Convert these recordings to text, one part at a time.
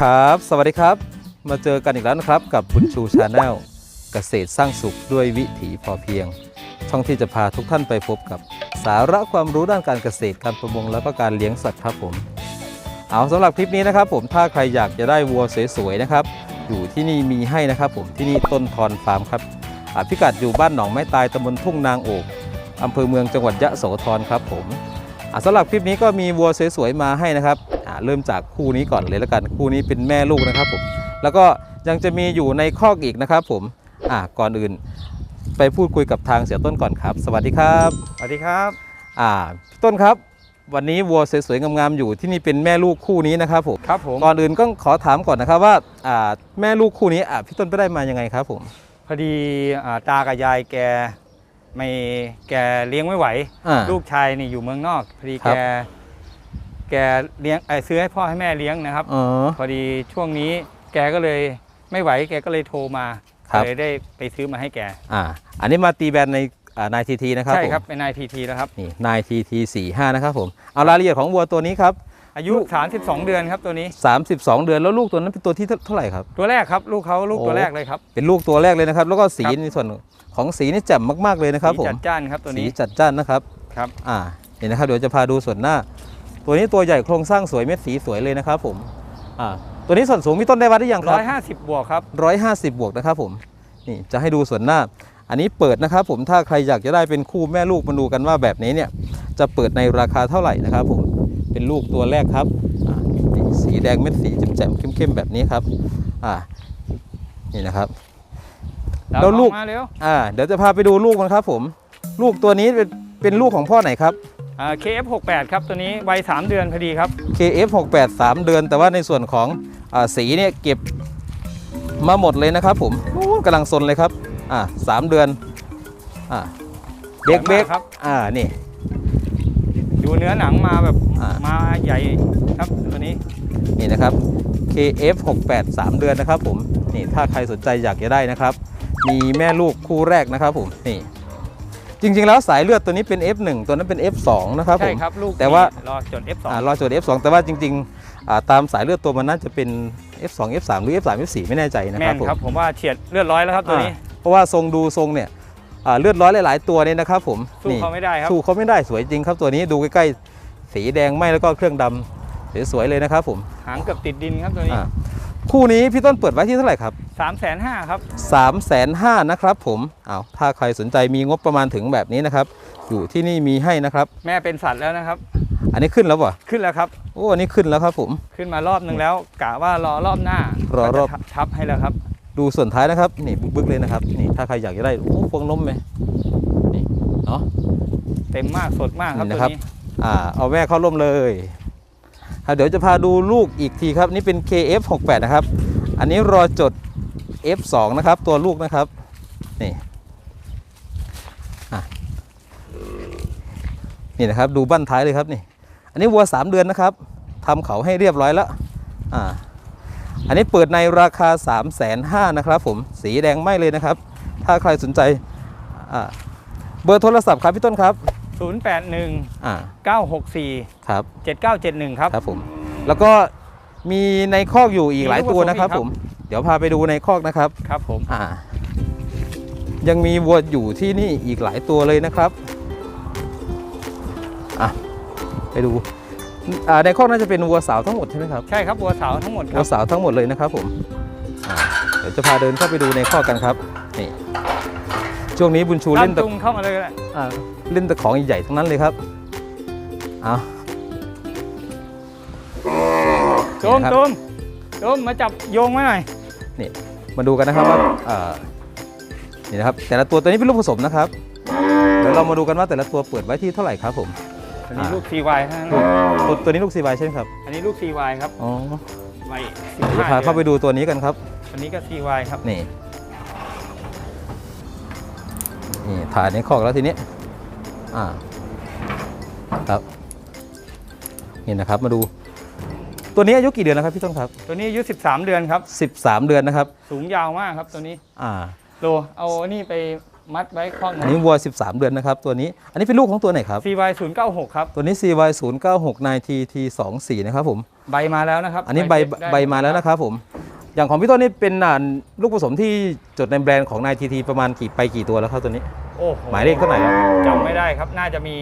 ครับ สวัสดีครับ มาเจอกันอีกแล้วนะครับกับบุญชูชาแนลเกษตรสร้างสุขด้วยวิถีพอเพียง ช่องที่จะพาทุกท่านไปพบกับสาระความรู้ด้านการเกษตรการประมงแล้วก็การเลี้ยงสัตว์ครับผม เอาสำหรับคลิปนี้นะครับ ผมถ้าใครอยากจะได้วัวสวยๆนะครับ อยู่ที่นี่มีให้นะครับผมที่นี่ต้นทอนฟาร์มครับพิกัดอยู่บ้านหนองไม้ตายตำบลทุ่งนางโอกอำเภอเมืองจังหวัดยะโสธรครับผมอ่าสำหรับคลิปนี้ก็มีวัวสวยๆมาให้นะครับ เริ่มจากคู่นี้ก่อนเลยแล้วกันคู่นี้เป็นแม่ลูกนะครับผมแล้วก็ยังจะมีอยู่ในคอกอีกนะครับผมอ่าก่อนอื่น ไปพูดคุยกับทางเสียต้นก่อนครับ สวัสดีครับสวัสดีครับอ่าพี่ต้นครับ วันนี้วัวสวยๆงามๆอยู่ที่นี่เป็นแม่ลูกคู่นี้นะครับผมครับผมก่อนอื่นก็ขอถามก่อนนะครับว่าอ่าแม่ลูกคู่นี้อะพี่ต้นไปได้มายังไงครับผมพอดีอ่าตากับยายแกไม่แกเลี้ยงไม่ไหว อ่า ลูกชายนี่อยู่เมืองนอกพอดีครัแกบ แกเลี้ยงไอ้ซื้อให้พ่อให้แม่เลี้ยงนะครับอ๋อ พอดีช่วงนี้แกก็เลยไม่ไหวแกก็เลยโทรมาครับ เลยได้ไปซื้อมาให้แกอ่า อันนี้มาตีแบนในนายทีทีนะครับใช่ผมครับเป็นนายทีทีแล้วครับ นี่นายทีทีสี่ห้านะครับผม เอารายละเอียดของวัวตัวนี้ครับ อายุลูก32เดือนครับตัวนี้ 32 เดือนแล้วลูกตัวนั้นเป็นตัวที่เท่าไหร่ครับ ตัวแรกครับ ลูกเขาลูกโอ้ตัวแรกเลยครับ เป็นลูกตัวแรกเลยนะครับ แล้วก็สีครับ ในส่วนของสีนี่แจ่มมากๆเลยนะครับสีผมจัดจ้านครับตัวสีนี้จัดจ้านนะครับ ครับ อ่าเห็นนะครับเดี๋ยวจะพาดูส่วนหน้า ตัวนี้ตัวใหญ่โครงสร้างสวยเม็ดสีสวยเลยนะครับผมอ่าตัวนี้ส่วนสูงมีต้นได้วัดได้ยังครับ 150 บวกครับ 150 บวกนะครับผมนี่จะให้ดูส่วนหน้า อันนี้เปิดนะครับผมถ้าใครอยากจะได้เป็นคู่แม่ลูกมาดูกันว่าแบบนี้เนี่ยจะเปิดในราคาเท่าไหร่นะครับผมเป็นลูกตัวแรกครับอ่านี่สีแดงเม็ดสีแจ่มๆเข้มๆแบบนี้ครับอ่านี่นะครับแล้วลูกออมาเร็วอ่าเดี๋ยวจะพาไปดูลูกมันครับผม ลูกตัวนี้เป็นเป็นลูกของพ่อไหนครับอ่า KF68 ครับตัวนี้วัย3เดือนพอดีครับ KF68 3 เดือน แต่ว่าในส่วนของอาสีเนี่ยเก็บมาหมดเลยนะครับผมนู้นกำลังซนเลยครับอ่าสามเดือนอ่าเบรกเบรกครับอ่านี่ ดูเนื้อหนังมาแบบอ่ามมาใหญ่ครับตัวนี้นี่นะครับ KF68 3 เดือนนะครับผมนี่ถ้าใครสนใจอยากจะได้นะครับ มีแม่ลูกคู่แรกนะครับผมนี่ จริงๆ แล้วสายเลือดตัวนี้เป็น F1 ตัวนั้นเป็น F2 นะครับผใช่มครับลูกแต่ว่า รอจน F2 อ่ารอจด F2 แต่ว่าจริงๆอ่าตามสายเลือดตัวมันน่าจะเป็น F2 F3 หรือ F3 F4 ไม่แน่ใจนะคแม่รับนผมครับผมว่าเฉียดเลือดร้อยแล้วครับตัวนี้อ่าเพราะว่าทรงดูทรงเนี่ยอ่าเลือดร้อยหลาย ๆ ตัวเนี่ยนะครับผมสู้นี่เขาไม่ได้ครับ สู้เขาไม่ได้สวยจริงครับตัวนี้ดูใกล้ๆสีแดงไหมแล้วก็เครื่องดำสวยๆเลยนะครับผม หางเกือบติดดินครับตัวนี้ อ่า คู่นี้พี่ต้นเปิดไว้ที่เท่าไหร่ครับสามแสนห้าครับ3ามแสนห้านะครับผมเอาวถ้าใครสนใจมีงบประมาณถึงแบบนี้นะครับ อยู่ที่นี่มีให้นะครับ แม่เป็นสัตว์แล้วนะครับ อันนี้ขึ้นแล้วป่ะขึ้นแล้วครับโอ้อันนี้ขึ้นแล้วครับผม ขึ้นมารอบนึงแล้วกะว่ารอรอบหน้ารอรอบก็จะทับให้แล้วครับ ดูส่วนท้ายนะครับนี่บึกๆเลยนะครับนี่ถ้าใครอยากจะได้โอ้พวงล้มไหมนี่เนาะเต็มมากสดมากครับนี่ตัวนะครับนี้อ่าเอาแม่เข้าร่มเลยครับ เดี๋ยวจะพาดูลูกอีกทีครับ นี่เป็น KF68 นะครับ อันนี้รอจด F2 นะครับ ตัวลูกนะครับ นี่นี่นะครับ ดูบั้นท้ายเลยครับนี่ อันนี้วัว 3 เดือนนะครับทำเขาให้เรียบร้อยแล้วอ่าอันนี้เปิดในราคา 3 5 0 0 0นะครับ ผมสีแดงไหมเลยนะครับ ถ้าใครสนใจเบอร์โทรศัพท์ครับพี่ต้นครับ อ่า964ครับ7971 ครับ ครับผม แล้วก็มีในคอกอยู่อีกหลายตัวนะครับมีลูกผสมอีกครับ ผม เดี๋ยวพาไปดูในคอกนะครับ ครับผม อ่า ยังมีวัวอยู่ที่นี่อีกหลายตัวเลยนะครับอะไปดูอ่าในคอกน่าจะเป็นวัวสาวทั้งหมดใช่ไหมครับใช่ครับบัวสาวทั้งหมดควัรัวบ สาวทั้งหมดเลยนะครับ ผมอ่าเดี๋ยวจะพาเดินเข้าไปดูในคอกกันครับนี่ช่วงนี้บุญชูตาเล่มนแต่จุงเข้ามาเลยก็ได้อ่า เล่นแต่ของใหญ่ๆทั้งนั้นเลยครับเอาจุมครับจุมจุมมาจับโยงไว้หน่อยมาดูกันนะครับว่าอ่านี่นะครับแต่ละตัวตัวนี้เป็นลูกผสมนะครับเดี๋ยวเรามาดูกันว่าแต่ละตัวเปิดไว้ที่เท่าไหร่ครับผมอันนี้อ่าลูก CY ทั้งนั้นตัวตัวนี้ลูกซีไวใช่ไหมครับ อันนี้ลูก CY ครับอ๋อวัยเดี๋ยวจะพาเข้าไปดูตัวนี้กันครับ อันนี้ก็ CY ครับนี่นี่ถ่ายในคอกแล้วทีนี้ อ่าครับนี่นะครับมาดู ตัวนี้อายุกี่เดือนนะครับพี่ต้นครับ ตัวนี้อายุ13 เดือนครับ 13 เดือนนะครับ สูงยาวมากครับตัวนี้ อ่า โล เอานี่ไป มัดไว้ข้องอันนี้วัว 13 เดือนนะครับตัวนี้ อันนี้เป็นลูกของตัวไหนครับ CY 0 9 6ครับ ตัวนี้ CY 0 9 6 9 TT 2 4นะครับผม ใบมาแล้วนะครับ อันนี้ใบเช็คได้ใบมาแล้วนะครับผม อย่างของพี่ต้นนี่เป็นอ่าลูกผสมที่จดในแบรนด์ของนายทีทีประมาณกี่ไปกี่ตัวแล้วครับตัวนี้ โอ้โหมายเลขเท่าไหร่ครับจำไม่ได้ครับ น่าจะมี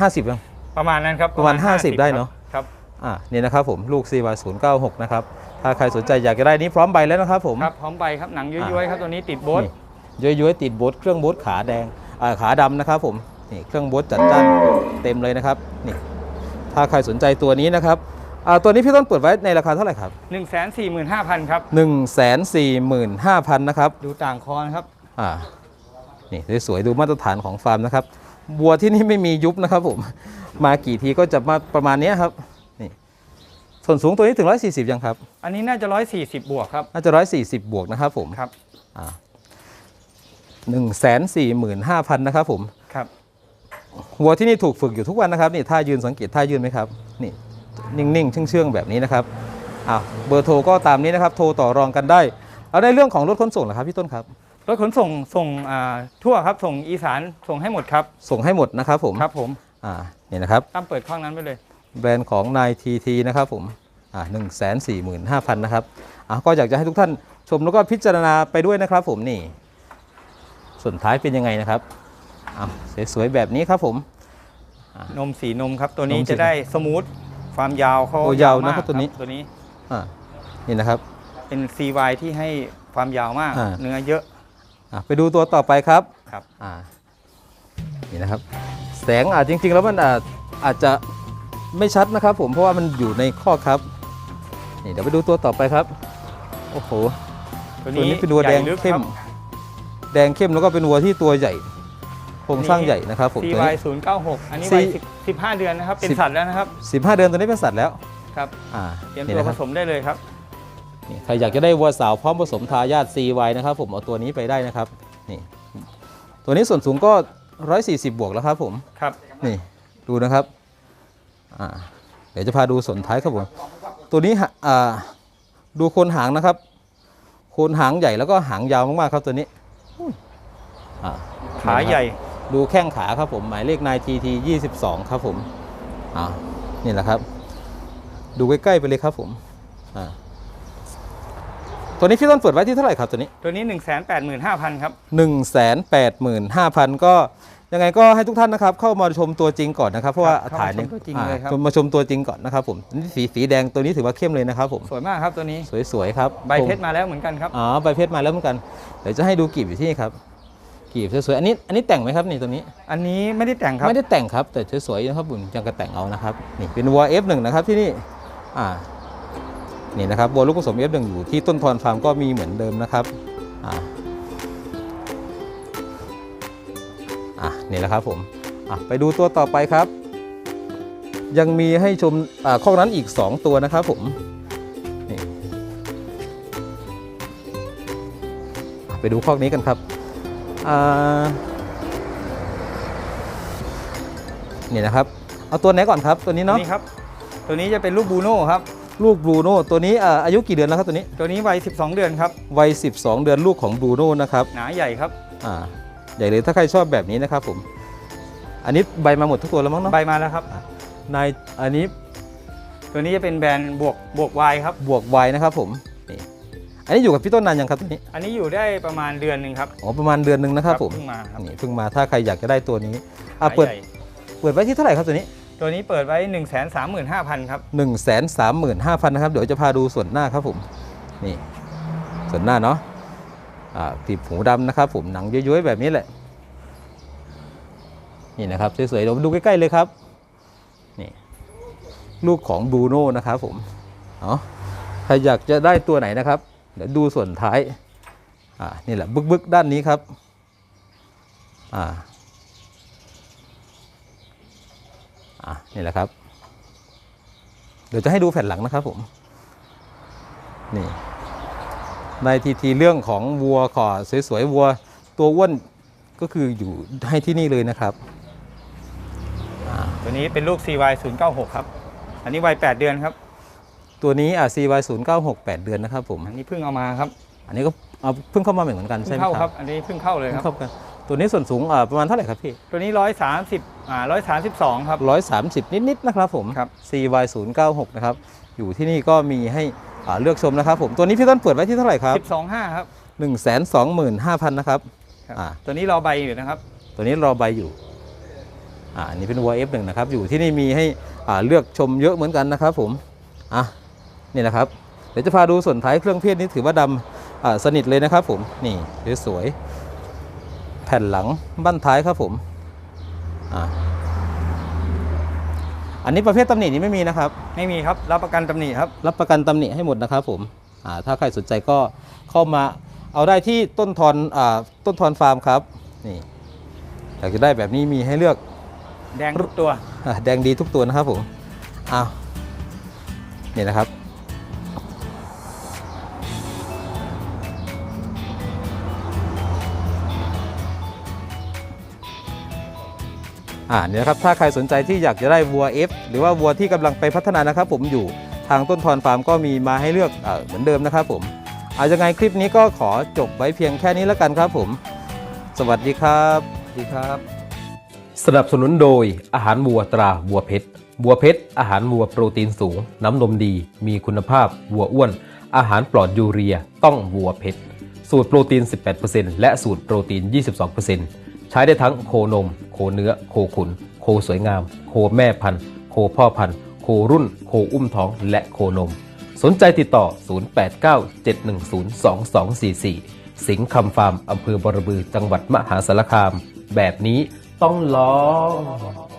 ห้าสิบยังประมาณนั้นครับ ประมาณ 50 ได้เนอะครับ อ่า นี่นะครับผม ลูก CY 0 9 6นะครับ ถ้าใครสนใจอยากจะได้นี้พร้อมใบแล้วนะครับผม ครับ พร้อมใบครับ หนังย้อยๆครับ ตัวนี้ติดโบ๊ทนี่ ย้อยๆติดโบ๊ทเครื่องโบ๊ทขาแดงอ่าขาดำนะครับผมนี่เครื่องโบ๊ทจัดจ้านเต็มเลยนะครับนี่ถ้าใครสนใจตัวนี้นะครับอ่าตัวนี้พี่ต้นเปิดไว้ในราคาเท่าไหร่ครับ 1 4 5 0 0 0 ครับ 1 4 5 0 0 0 นะครับ ดูต่างคอนะครับอ่านี่สวยๆดูมาตรฐานของฟาร์มนะครับบัวที่นี่ไม่มียุบนะครับผมมากี่ทีก็จะมาประมาณเนี้ยครับนี่ส่วนสูงตัวนี้ถึง 140 ยังครับ อันนี้น่าจะ 140 บวกครับ น่าจะ 140 บวกนะครับผมครับอ่า หนึ่งแสนสี่หมื่นห้าพันนะครับผมครับวัวที่นี่ถูกฝึกอยู่ทุกวันนะครับนี่ท่ายืนสังเกตท่ายืนไหมครับนี่นิ่งๆเชื่องๆแบบนี้นะครับอ้าวเบอร์โทรก็ตามนี้นะครับ โทรต่อรองกันได้ เอาในเรื่องของรถขนส่งเหรอครับพี่ต้นครับรถขนส่งส่งอ่าทั่วครับส่งอีสานส่งให้หมดครับ ส่งให้หมดนะครับผมครับผมอ่านี่นะครับตั้มเปิดข้องนั้นไปเลย แบรนด์ของนายทีทีนะครับผมอ่าหนึ่งแสนสี่หมื่นห้าพันนะครับอ่าก็อยากจะให้ทุกท่านชมแล้วก็พิจารณาไปด้วยนะครับผมนี่ ส่วนท้ายเป็นยังไงนะครับอ่าสวยๆแบบนี้ครับผม นมสีนมครับตัวนี้นมสี จะได้สมูทความยาวเขาโอ้ยาวมนะครับตัวนี้ ตัวนี้อ่านี่นะครับ เป็น CY ที่ให้ความยาวมาก อ่า เนื้อเยอะอ่าไปดูตัวต่อไปครับครับ อ่านี่นะครับ แสงอาจจริง ๆ แล้วมันอาจอาจจะไม่ชัดนะครับ ผมเพราะว่ามันอยู่ในข้อครับนี่เดี๋ยวไปดูตัวต่อไปครับ โอ้โห ตัวตัวนี้นี้เป็นวัวแดงใหญ่ลึกเข้ม ครับ แดงเข้มแล้วก็เป็นวัวที่ตัวใหญ่โครงสร้างใหญ่นะครับผมตัว CY นี้0 9 6อันนี้ C วัย10 15 เดือนนะครับ เป็นสิบสัตว์แล้วนะครับ 15 เดือนตัวนี้เป็นสัตว์แล้วครับอ่าเตรียมนี่ตัวนะคผรับสมได้เลยครับนี่ใครอยากจะได้วัวสาวพร้อมผสมทายาท CY นะครับผมเอาตัวนี้ไปได้นะครับนี่ตัวนี้ส่วนสูงก็ 140 บวกแล้วครับผมครับนี่ดูนะครับอ่าเดี๋ยวจะพาดูส่วนท้ายครับผมตัวนี้ฮะอ่าดูโคนหางนะครับ โคนหางใหญ่แล้วก็หางยาวมากๆครับตัวนี้ อุ้ยอ่าขาใหญ่ ดูแข้งขาครับผม หมายเลขนายทีทียี่สิบสองครับผมอ่านี่แหละครับ ดูใกล้ๆไปเลยครับผมอ่าตัวนี้พี่ต้นเปิดไว้ที่เท่าไหร่ครับตัวนี้ ตัวนี้ 185,000 ครับ 1 8 5 0 0 0 ก็ ยังไงก็ให้ทุกท่านนะครับเข้ามาชมตัวจริงก่อนนะครับเพราะว่าครับถ่ายเนี่ยเข้ามาชมตัวจริงเลยครับ อ่ามาชมตัวจริงก่อนนะครับผมนี่สีสีแดงตัวนี้ถือว่าเข้มเลยนะครับผมสวยมากครับตัวนี้ สวยๆครับใบเพชรมาแล้วเหมือนกันครับ อ๋อใบเพชรมาแล้วเหมือนกันเดี๋ยวจะให้ดูกีบอยู่ที่นี่ครับกีบสวยๆอันนี้อันนี้แต่งไหมครับนี่ตัวนี้ อันนี้ไม่ได้แต่งครับ ไม่ได้แต่งครับแต่สวยๆนะครับบุญยังกระแต่งเอานะครับนี่เป็นวัว F1 นะครับที่นี่อ่านี่นะครับวัวลูกผสม F1 อยู่ที่ต้นทอนฟาร์มก็มีเหมือนเดิมนะครับอ่า อะนี่แหละครับผมอะไปดูตัวต่อไปครับ ยังมีให้ชมอ่าข้อนั้นอีก 2 ตัวนะครับผมนี่อะไปดูข้อนี้กันครับอ่านี่นะครับ เอาตัวไหนก่อนครับตัวนี้เนาะนี่ครับ ตัวนี้จะเป็นลูกบูโน่ครับ ลูกบรูโน่ตัวนี้อ่าอายุกี่เดือนแล้วครับตัวนี้ ตัวนี้วัย 12 เดือนครับ วัย 12 เดือนลูกของบรูโน่นะครับ หนาใหญ่ครับ อ่า ใหญ่เลยถ้าใครชอบแบบนี้นะครับผม อันนี้ใบมาหมดทุกตัวแล้วมั้งเนาะใบมาแล้วครับนายอันนี้ตัวนี้จะเป็นแบรนด์บวกบวกวายครับ บวกวัยนะครับผมนี่อันนี้อยู่กับพี่ต้นนานยังครับตัวนี้อันนี้อยู่ได้ประมาณเดือนหนึ่งครับอ๋อประมาณเดือนหนึ่งนะครับผมเพิ่งมาครับนี่เพิ่งมาถ้าใครอยากจะได้ตัวนี้อะขาเปิดใหญ่เปิดไว้ที่เท่าไหร่ครับตัวนี้ ตัวนี้เปิดไว้ 1 3 5 0 0 0ครับ1 3 5 0 0 0นะครับเดี๋ยวจะพาดูส่วนหน้าครับผมนี่ส่วนหน้าเนาะอ่า ตีบหูดำนะครับผมหนังย้อยๆแบบนี้แหละ นี่นะครับสวยๆเราดูใกล้ๆเลยครับนี่ลูกของบรูโน่นะครับผมเนาะใครอยากจะได้ตัวไหนนะครับ เดี๋ยวดูส่วนท้ายอ่านี่แหละบึกๆด้านนี้ครับอ่าอ่านี่แหละครับ เดี๋ยวจะให้ดูแผ่นหลังนะครับผม นี่ ในทีทีเรื่องของวัวขอสวยๆวัว ตัวอ้วนก็คืออยู่ให้ที่นี่เลยนะครับอ่าตัวนี้เป็นลูก CY 0 9 6ครับ อันนี้วัย8เดือนครับ ตัวนี้อะ CY 0 9 6 8 เดือนนะครับผม อันนี้เพิ่งเอามาครับ อันนี้ก็เอาเพิ่งเข้ามาเหมือนกันเพิ่ใช่งไหมเข้าคครัรับบอันนี้เพิ่งเข้าเลยเพิ่คงรับเข้ากันตัวนี้ส่วนสูงอ่าประมาณเท่าไหร่ครับพี่ ตัวนี้ร้อยสามสิบอ่าร้อยสามสิบสองครับ 130 นิดๆนะครับผมครับ CY 0 9 6นะครับ อยู่ที่นี่ก็มีให้อ่า เลือกชมนะครับผมตัวนี้พี่ต้นเปิดไว้ที่เท่าไหร่ครับสิบสองห้าครับ 125,000นะครับครับ อ่าตัวนี้รอใบอยู่นะครับ ตัวนี้รอใบอยู่อ่าอันนี้เป็นวัว F1 นะครับอยู่ที่นี่มีให้อ่าเลือกชมเยอะเหมือนกันนะครับผมอะนี่นะครับเดี๋ยวจะพาดูส่วนท้ายเครื่องเพศนี้ถือว่าดำอ่าสนิทเลยนะครับผมนี่สวยๆแผ่นหลังบั้นท้ายครับผมอ่า อันนี้ประเภทตำหนินี้ไม่มีนะครับ ไม่มีครับ รับประกันตำหนิครับ รับประกันตำหนิให้หมดนะครับผมอ่าถ้าใครสนใจก็เข้ามาเอาได้ที่ต้นทอนอ่าต้นทอนฟาร์มครับนี่อยากจะได้แบบนี้มีให้เลือกแดงทุกตัวอะแดงดีทุกตัวนะครับผมอ้าวนี่นะครับ อ่าเนี่ยครับถ้าใครสนใจที่อยากจะได้วัว F หรือว่าวัวที่กำลังไปพัฒนานะครับ ผมอยู่ทางต้นทอนฟาร์มก็มีมาให้เลือกเออเหมือนเดิมนะครับ ผมเอายังไงคลิปนี้ก็ขอจบไว้เพียงแค่นี้แล้วกันครับผม สวัสดีครับสวัสดีครับ สนับสนุนโดยอาหารวัวตราวัวเพชรวัวเพชรอาหารวัวโปรตีนสูง น้ำนมดี มีคุณภาพวัวอ้วน อาหารปลอดยูเรีย ต้องวัวเพชรสูตรโปรตีน 18%และสูตรโปรตีน 22%ใช้ได้ทั้งโคนม เนื้อ โคขุน โคสวยงาม โคแม่พันธุ์โคพ่อพันธุ์โครุ่น โคอุ้มท้อง และโคนม สนใจติดต่อ 0897102244 สิงห์คำฟาร์มอำเภอบรบือจังหวัดมหาสารคาม แบบนี้ต้องลอง